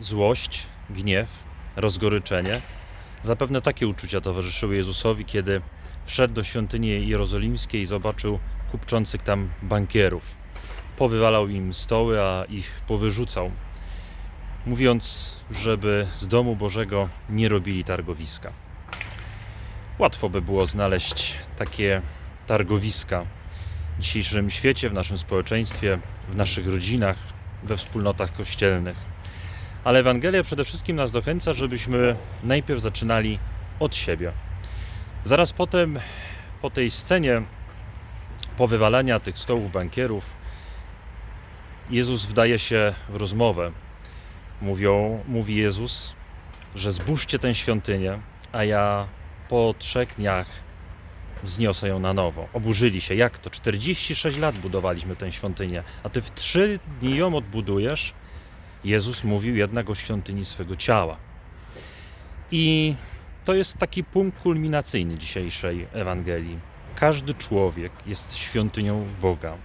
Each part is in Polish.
złość, gniew, rozgoryczenie. Zapewne takie uczucia towarzyszyły Jezusowi, kiedy wszedł do świątyni jerozolimskiej i zobaczył kupczących tam bankierów. Powywalał im stoły, a ich powyrzucał, mówiąc, żeby z domu Bożego nie robili targowiska. Łatwo by było znaleźć takie targowiska w dzisiejszym świecie, w naszym społeczeństwie, w naszych rodzinach, we wspólnotach kościelnych. Ale Ewangelia przede wszystkim nas zachęca, żebyśmy najpierw zaczynali od siebie. Zaraz potem, po tej scenie powywalania tych stołów bankierów, Jezus wdaje się w rozmowę. Mówią, mówi Jezus, że zburzcie tę świątynię, a ja po trzech dniach wzniosę ją na nowo. Oburzyli się. Jak to? 46 lat budowaliśmy tę świątynię, a ty w trzy dni ją odbudujesz? Jezus mówił jednak o świątyni swego ciała. I to jest taki punkt kulminacyjny dzisiejszej Ewangelii. Każdy człowiek jest świątynią Boga.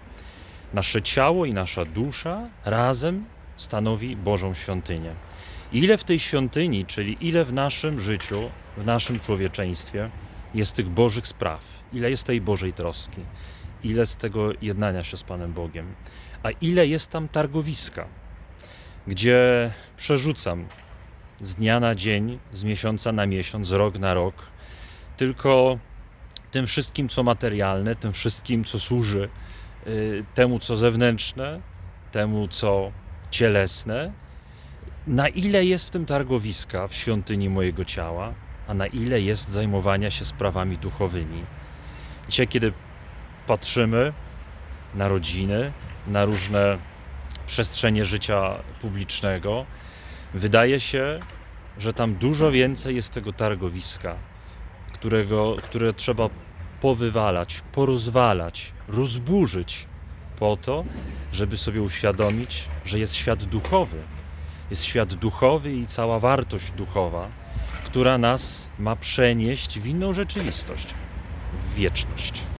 Nasze ciało i nasza dusza razem stanowi Bożą świątynię. Ile w tej świątyni, czyli ile w naszym życiu, w naszym człowieczeństwie jest tych Bożych spraw, ile jest tej Bożej troski, ile z tego jednania się z Panem Bogiem, a ile jest tam targowiska, gdzie przerzucam z dnia na dzień, z miesiąca na miesiąc, z rok na rok, tylko tym wszystkim, co materialne, tym wszystkim, co służy y, temu, co zewnętrzne, temu, co cielesne, na ile jest w tym targowiska w świątyni mojego ciała, a na ile jest zajmowania się sprawami duchowymi. Dzisiaj, kiedy patrzymy na rodziny, na różne przestrzenie życia publicznego, wydaje się, że tam dużo więcej jest tego targowiska, którego, które trzeba powywalać, porozwalać, rozburzyć po to, żeby sobie uświadomić, że jest świat duchowy. Jest świat duchowy i cała wartość duchowa, która nas ma przenieść w inną rzeczywistość, w wieczność.